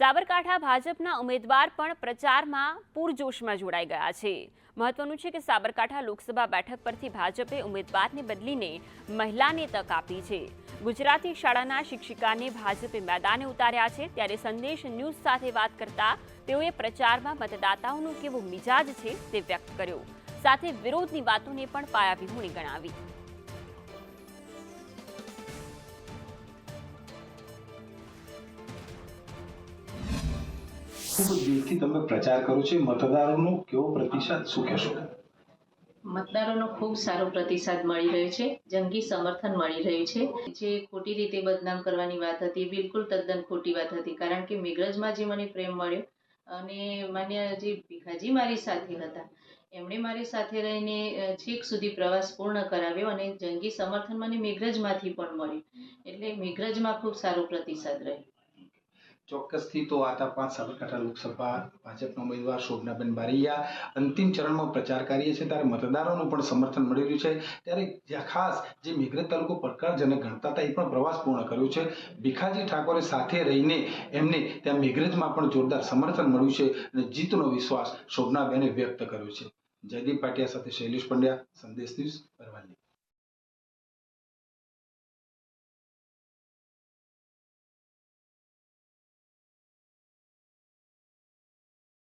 સાબરકાંઠા ભાજપના ઉમેદવાર પણ પ્રચારમાં પૂરજોશમાં જોડાઈ ગયા છે. મહત્વનું છે કે સાબરકાંઠા લોકસભા બેઠક પરથી ભાજપે ઉમેદવારને બદલીને મહિલાને તક આપી છે. ગુજરાતી શાળાના શિક્ષિકાને ભાજપે મેદાને ઉતાર્યા છે. ત્યારે સંદેશ ન્યૂઝ સાથે વાત કરતા તેઓએ પ્રચારમાં મતદાતાઓનો કેવો મિજાજ છે તે વ્યક્ત કર્યો. સાથે વિરોધની વાતોને પણ પાયાવિહોણી ગણાવી. મતદારોનો મતદારોનો ખૂબ સારો પ્રતિસાદ મળી રહ્યો છે. જંગી સમર્થન મળી રહ્યું છે. જે ખોટી રીતે બદનામ કરવાની વાત હતી બિલકુલ તદ્દન ખોટી વાત હતી. કારણ કે મેઘરજમાં જે મને પ્રેમ મળ્યો અને માન્ય જે ભીખાજી મારી સાથે હતા, એમણે મારી સાથે રહીને છેક સુધી પ્રવાસ પૂર્ણ કરાવ્યો અને જંગી સમર્થન મને મેઘરજમાંથી પણ મળ્યું. એટલે મેઘરજમાં ખૂબ સારો પ્રતિસાદ રહ્યો. ચોક્કસથી તો આતા પાંચ સાબરકાંઠા લોકસભા ભાજપના ઉમેદવાર શોભનાબેન બારૈયા અંતિમ ચરણમાં પ્રચાર કરીએ છીએ ત્યારે મતદારોનું પણ સમર્થન મળી રહ્યું છે. ત્યારે જ્યાં ખાસ જે મેઘરજ તાલુકો પડકારજનક ગણતા હતા, એ પણ પ્રવાસ પૂર્ણ કર્યો છે. ભીખાજી ઠાકોરે સાથે રહીને એમને ત્યાં મેઘરજમાં પણ જોરદાર સમર્થન મળ્યું છે અને જીતનો વિશ્વાસ શોભનાબેને વ્યક્ત કર્યો છે. જયદીપ પાટિયા સાથે શૈલેષ પંડ્યા, સંદેશ ન્યૂઝ